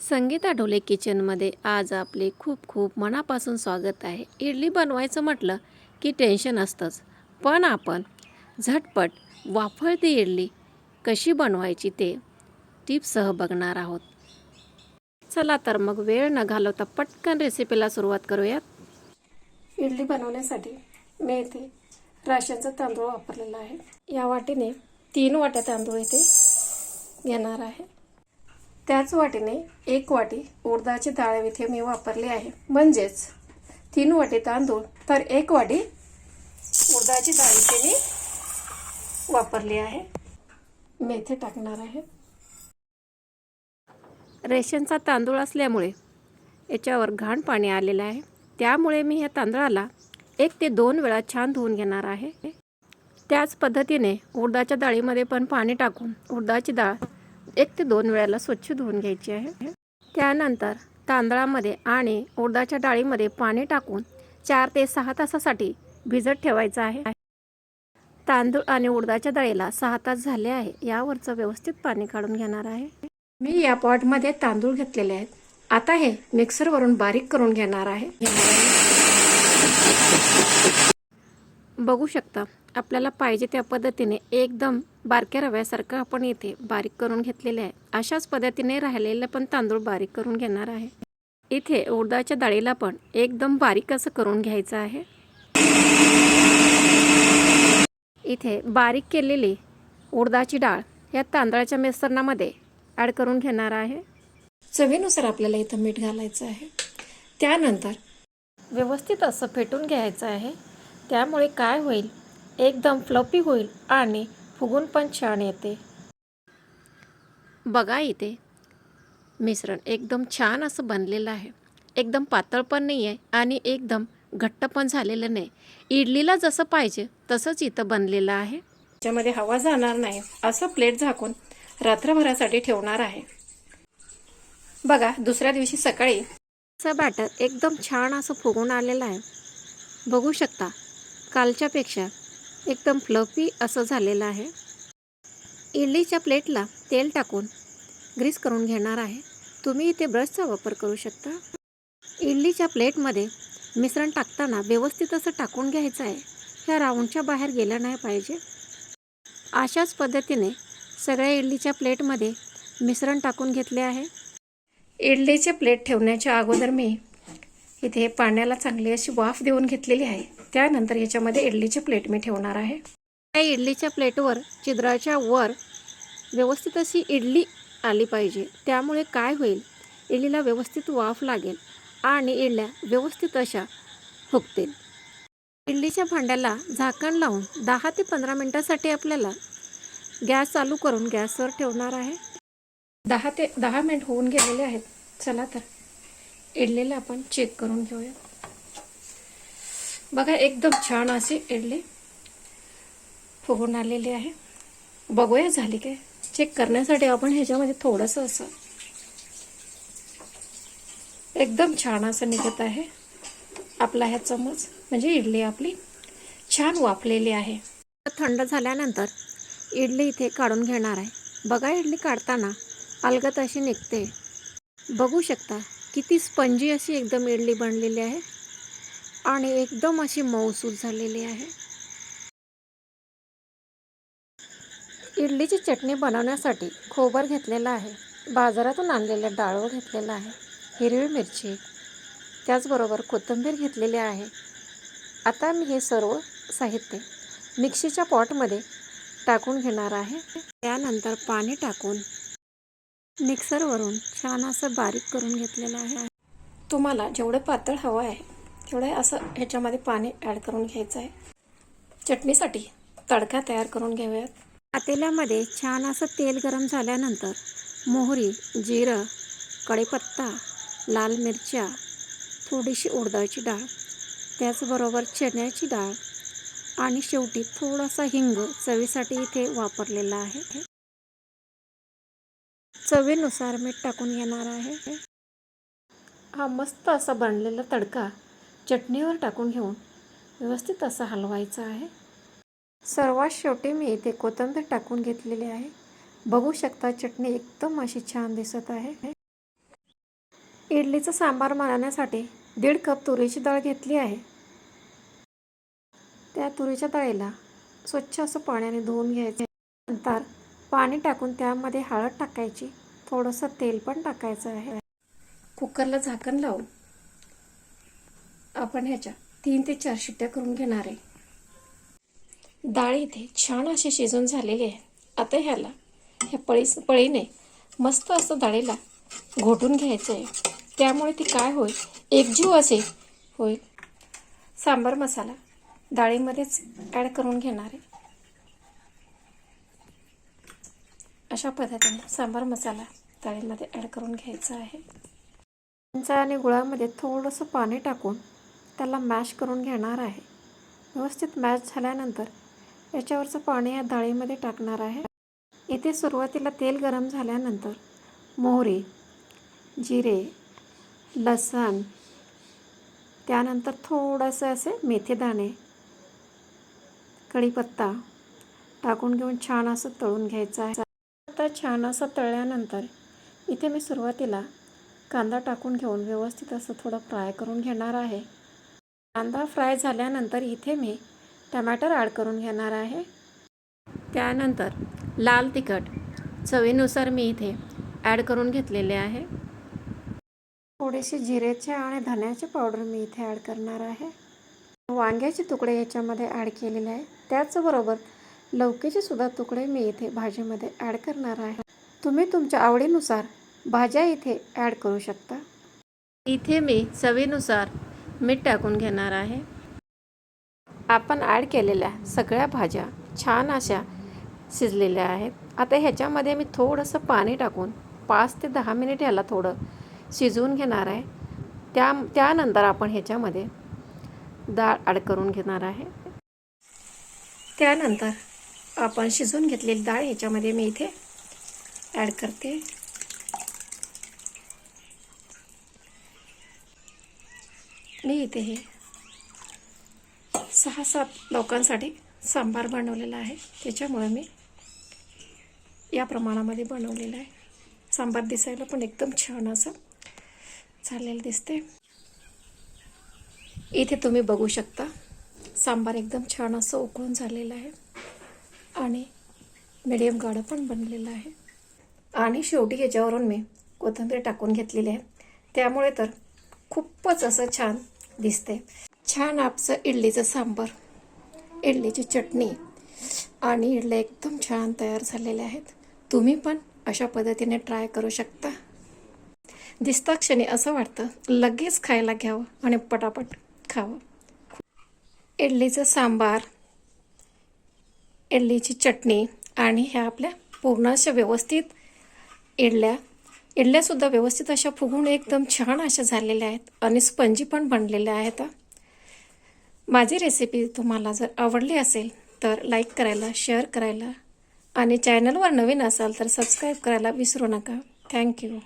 संगीता ढोले किचनमध्ये आज आपले खूप खूप मनापासून स्वागत आहे. इडली बनवायचं म्हटलं की टेन्शन असतंच. पण आपण झटपट वाफळती इडली कशी बनवायची ते टिप्ससह बघणार आहोत. चला तर मग वेळ न घालवता पटकन रेसिपीला सुरुवात करूयात. इडली बनवण्यासाठी मी येथे राशनचा तांदूळ वापरलेला आहे. या वाटीने तीन वाट्या तांदूळ इथे घेणार आहे. त्याच वाटीने एक वाटी उडदाची डाळ इथे मी वापरली आहे. म्हणजेच तीन वाटी तांदूळ तर एक वाटी उडदाची डाळ इथे मी वापरली आहे. मेथे टाकणार आहे. रेशनचा तांदूळ असल्यामुळे याच्यावर घाण पाणी आलेलं आहे. त्यामुळे मी ह्या तांदळाला एक ते दोन वेळा छान धुवून घेणार आहे. त्याच पद्धतीने उडदाच्या डाळीमध्ये पण पाणी टाकून उडदाची डाळ एक ते दोन वेळेला स्वच्छ धुवून घ्यायची आहे. त्यानंतर तांदळामध्ये आणि उडदाच्या डाळीमध्ये पाणी टाकून चार ते सहा तासासाठी भिजत ठेवायचं आहे. तांदूळ आणि उडदाच्या डाळीला सहा तास झाले आहे. यावरचं व्यवस्थित पाणी काढून घेणार आहे. मी या पॉटमध्ये तांदूळ घेतलेले आहेत. आता हे मिक्सरवरून बारीक करून घेणार आहे. बघू शकता आपल्याला पाहिजे त्या पद्धतीने एकदम बारक्या रव्यासारखं आपण इथे बारीक करून घेतलेले आहे. अशाच पद्धतीने राहिलेले पण तांदूळ बारीक करून घेणार आहे. इथे उडदाच्या डाळीला पण एकदम बारीक असं करून घ्यायचं आहे. इथे बारीक केलेली उडदाची डाळ या तांदळाच्या मिश्रणामध्ये ॲड करून घेणार आहे. चवीनुसार आपल्याला इथं मीठ घालायचं आहे. त्यानंतर व्यवस्थित असं फेटून घ्यायचं आहे. त्यामुळे काय होईल? एकदम फ्लपी होईल आणि फुगून पण छान येते. बघा इथे. मिश्रण एकदम छान असं बनलेलं आहे. एकदम पातळ पण नाही आहे आणि एकदम घट्ट पण झालेलं नाही. इडलीला जसं पाहिजे तसंच इथं बनलेलं आहे. त्याच्यामध्ये हवा जाणार नाही. असं प्लेट झाकून रात्रभरासाठी ठेवणार आहे. बघा दुसऱ्या दिवशी सकाळी. असं बॅटर एकदम छान असं फुगून आलेलं आहे. बघू शकता. कालच्यापेक्षा एकदम फ्लफी असं झालेलं आहे. इडलीच्या प्लेटला तेल टाकून ग्रीस करून घेणार आहे. तुम्ही इथे ब्रशचा वापर करू शकता. इडलीच्या प्लेटमध्ये मिश्रण टाकताना व्यवस्थित असं टाकून घ्यायचं आहे. ह्या राऊंडच्या बाहेर गेलं नाही पाहिजे. अशाच पद्धतीने सगळ्या इडलीच्या प्लेटमध्ये मिश्रण टाकून घेतले आहे. इडलीचे प्लेट ठेवण्याच्या अगोदर मी इथे पाण्याला चांगली अशी वाफ देऊन घेतलेली आहे. त्यानंतर याच्यामध्ये इडलीची प्लेट मी ठेवणार आहे. त्या इडलीच्या प्लेटवर चिद्राच्या वर व्यवस्थित अशी इडली आली पाहिजे. त्यामुळे काय होईल? इडलीला व्यवस्थित वाफ लागेल आणि इडल्या व्यवस्थित अशा फुगतील. इडलीच्या भांड्याला झाकण लावून दहा ते पंधरा मिनटासाठी आपल्याला गॅस चालू करून गॅसवर ठेवणार आहे. दहा ते दहा मिनिट होऊन गेलेले आहेत. चला तर इडलीला आपण चेक करून घेऊया. बघा एकदम छान अशी इडली फुगून आलेली आहे. बघूया झाली काय? चेक करण्यासाठी आपण ह्याच्यामध्ये थोडंसं असं एकदम छान असं निघत आहे. आपला ह्या चमच म्हणजे इडली आपली छान वाफलेली आहे. थंड झाल्यानंतर इडली इथे काढून घेणार आहे. बघा इडली काढताना अलगत अशी निघते. बघू शकता किती स्पंजी अशी एकदम इडली बनलेली आहे. आणि एकदम अशी मऊसूद झालेली आहे. इडलीची चटणी बनवण्यासाठी खोबर घेतलेलं आहे. बाजारातून आणलेलं डाळवं घेतलेलं आहे. हिरवी मिरची त्याचबरोबर कोथिंबीर घेतलेली आहे. आता मी हे सर्व साहित्य मिक्सीच्या पॉटमध्ये टाकून घेणार आहे. त्यानंतर पाणी टाकून मिक्सरवरून छान असं बारीक करून घेतलेलं आहे. तुम्हाला जेवढं पातळ हवं आहे थोडं असं ह्याच्यामध्ये पाणी ॲड करून घ्यायचं आहे. चटणीसाठी तडका तयार करून घेऊयात. पातेल्यामध्ये छान असं तेल गरम झाल्यानंतर मोहरी जिरं कढीपत्ता लाल मिरच्या थोडीशी उडदाची डाळ त्याचबरोबर चण्याची डाळ आणि शेवटी थोडासा हिंग चवीसाठी इथे वापरलेला आहे. चवीनुसार मीठ टाकून घेणार आहे. हा मस्त असा बनलेला तडका चटणीवर टाकून घेऊन व्यवस्थित असा हलवायचा आहे. सर्वात शेवटी मी इथे कोथिंबीर टाकून घेतलेली आहे. बघू शकता चटणी एकदम अशी छान दिसत आहे. इडलीचं सांबार बनवण्यासाठी दीड कप तुरीची डाळ घेतली आहे. त्या तुरीच्या डाळीला स्वच्छ असं पाण्याने धुवून घ्यायचे. नंतर पाणी टाकून त्यामध्ये हळद टाकायची. थोडंसं तेल पण टाकायचं आहे. कुकरला झाकण लावून आपण ह्याच्या तीन ते चार शिट्ट्या करून घेणार आहे. डाळ इथे छान अशी शिजून झालेली आहे. आता ह्याला ह्या पळी पळीने मस्त असं डाळीला घोटून घ्यायचं आहे. त्यामुळे ती काय होईल? एकजीव असे होईल. सांबार मसाला डाळीमध्येच ॲड करून घेणार आहे. अशा पद्धतीने सांबार मसाला डाळीमध्ये ॲड करून घ्यायचा आहे. चिंच आणि गुळामध्ये थोडंसं पाणी टाकून त्याला मॅश करून घेणार आहे. व्यवस्थित मॅश झाल्यानंतर याच्यावरचं पाणी या डाळीमध्ये टाकणार आहे. इथे सुरुवातीला तेल गरम झाल्यानंतर मोहरी जिरे लसण त्यानंतर थोडंसं असे मेथीदाणे कढीपत्ता टाकून घेऊन छान असं तळून घ्यायचं आहे. आता छान असं तळल्यानंतर इथे मी सुरुवातीला कांदा टाकून घेऊन व्यवस्थित असं थोडं फ्राय करून घेणार आहे. कांदा फ्राय झाल्यानंतर इथे मी टमॅटर ॲड करून घेणार आहे. त्यानंतर लाल तिखट चवीनुसार मी इथे ॲड करून घेतलेले आहे. थोडेसे जिरेचे आणि धण्याचे पावडर मी इथे ॲड करणार आहे. वांग्याचे तुकडे याच्यामध्ये ॲड केलेले आहे. त्याचबरोबर लवकीचे सुद्धा तुकडे मी इथे भाजीमध्ये ॲड करणार आहे. तुम्ही तुमच्या आवडीनुसार भाज्या इथे ॲड करू शकता. इथे मी चवीनुसार मीठ टाकून घेणार आहे. आपण ॲड केलेल्या सगळ्या भाज्या छान अशा शिजलेल्या आहेत. आता ह्याच्यामध्ये मी थोडंसं पाणी टाकून पाच ते दहा मिनिट ह्याला थोडं शिजवून घेणार आहे. त्या त्यानंतर आपण ह्याच्यामध्ये डाळ ॲड करून घेणार आहे. त्यानंतर आपण शिजवून घेतलेली डाळ ह्याच्यामध्ये मी इथे ॲड करते. मी इथे हे सहा सात लोकांसाठी सांबार बनवलेला आहे. त्याच्यामुळे मी या प्रमाणामध्ये बनवलेलं आहे. सांबार दिसायला पण एकदम छान असं झालेलं दिसते इथे तुम्ही बघू शकता सांबार एकदम छान असं उकळून झालेलं आहे. आणि मिडियम गाढं पण बनलेलं आहे. आणि शेवटी याच्यावरून मी कोथिंबीर टाकून घेतलेली आहे. त्यामुळे तर खूपच असं छान दिसते. छान आपचं इडलीचं सांबार इडलीची चटणी आणि इडल्या एकदम छान तयार झालेले आहेत. तुम्ही पण अशा पद्धतीने ट्राय करू शकता. दिसता क्षणी असं वाटतं लगेच खायला घ्यावं आणि पटापट खावं. इडलीचं सांबार इडलीची चटणी आणि ह्या आपल्या पूर्ण अशा व्यवस्थित इडल्या इडल्यासुद्धा व्यवस्थित अशा फुगून एकदम छान अशा झालेल्या आहेत. आणि स्पंजी पण बनलेल्या आहेत. माझी रेसिपी तुम्हाला जर आवडली असेल तर लाईक करायला शेअर करायला. आणि चॅनलवर नवीन असाल तर सबस्क्राईब करायला विसरू नका. थँक्यू